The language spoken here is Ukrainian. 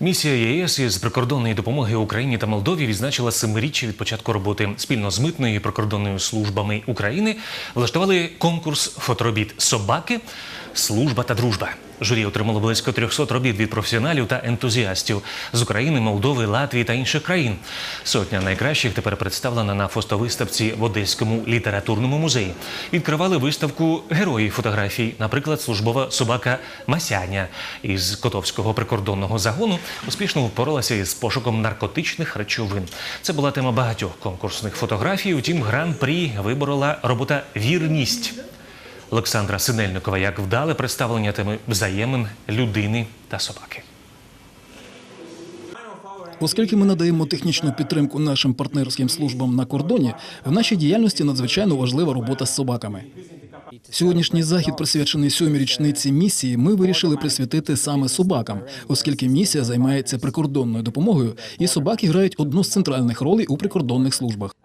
Місія ЄС із прикордонної допомоги Україні та Молдові відзначила семиріччя від початку роботи. Спільно з митною і прикордонною службами України влаштували конкурс фоторобіт Собаки, служба та дружба. Журі отримало близько 300 робіт від професіоналів та ентузіастів з України, Молдови, Латвії та інших країн. Сотня найкращих тепер представлена на фотовиставці в Одеському літературному музеї. Відкривали виставку героїв фотографій, наприклад, службова собака Масяня із Котовського прикордонного загону успішно впоралася із пошуком наркотичних речовин. Це була тема багатьох конкурсних фотографій. Утім, гран-прі виборола робота Вірність. Олександра Синельникова як вдале представлення теми взаємин людини та собаки. Оскільки ми надаємо технічну підтримку нашим партнерським службам на кордоні, в нашій діяльності надзвичайно важлива робота з собаками. Сьогоднішній захід, присвячений сьомій річниці місії, ми вирішили присвятити саме собакам, оскільки місія займається прикордонною допомогою, і собаки грають одну з центральних ролей у прикордонних службах.